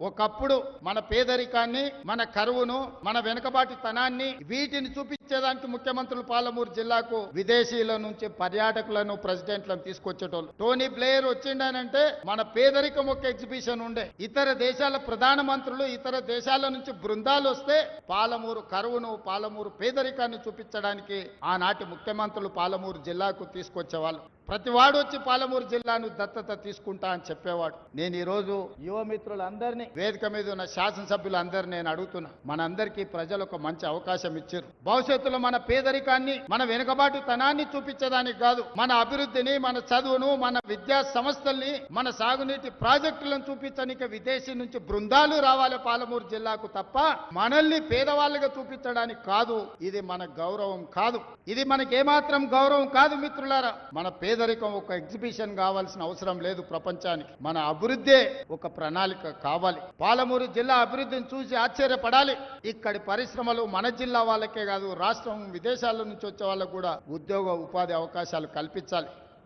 ఒకప్పుడు మన పేదరికాన్ని మన కరువును మన వెనుకబాటి తనాన్ని వీటిని చూపించేదానికి ముఖ్యమంత్రులు పాలమూరు జిల్లాకు విదేశీయుల నుంచి పర్యాటకులను ప్రెసిడెంట్లను తీసుకొచ్చేటోళ్ళు. టోనీ బ్లేయర్ వచ్చిండనంటే మన పేదరికం ఒక ఎగ్జిబిషన్ ఉండే. ఇతర దేశాల ప్రధాన మంత్రులు ఇతర దేశాల నుంచి బృందాలు వస్తే పాలమూరు కరువును పాలమూరు పేదరికాన్ని చూపించడానికి ఆనాటి ముఖ్యమంత్రులు పాలమూరు జిల్లాకు తీసుకొచ్చేవాళ్ళు. ప్రతి వాడు వచ్చి పాలమూరు జిల్లాను దత్తత తీసుకుంటా అని చెప్పేవాడు. నేను ఈరోజు యువమిత్రులందరినీ వేదిక మీద ఉన్న శాసనసభ్యులందరినీ నేను అడుగుతున్నా. మనందరికీ ప్రజలు ఒక మంచి అవకాశం ఇచ్చారు. భవిష్యత్తులో మన పేదరికాన్ని మన వెనుకబాటు తనాన్ని చూపించడానికి కాదు మన అభివృద్ధిని మన చదువును మన విద్యా సంస్థల్ని మన సాగునీటి ప్రాజెక్టులను చూపించడానికి విదేశీ నుంచి బృందాలు రావాలి పాలమూరు జిల్లాకు తప్ప మనల్ని పేదవాళ్ళుగా చూపించడానికి కాదు. ఇది మన గౌరవం కాదు. ఇది మనకి ఏమాత్రం గౌరవం కాదు మిత్రులారా. మన పేదరికం ఒక ఎగ్జిబిషన్ కావాల్సిన అవసరం లేదు ప్రపంచానికి. మన అభివృద్ధే ఒక ప్రణాళిక కావాలి. పాలమూరు జిల్లా అభివృద్ధిని చూసి ఆశ్చర్యపడాలి. ఇక్కడి పరిశ్రమలు మన జిల్లా వాళ్ళకే కాదు రాష్ట్రం విదేశాల నుంచి వచ్చే వాళ్ళకు కూడా ఉద్యోగ ఉపాధి అవకాశాలు కల్పించాలి.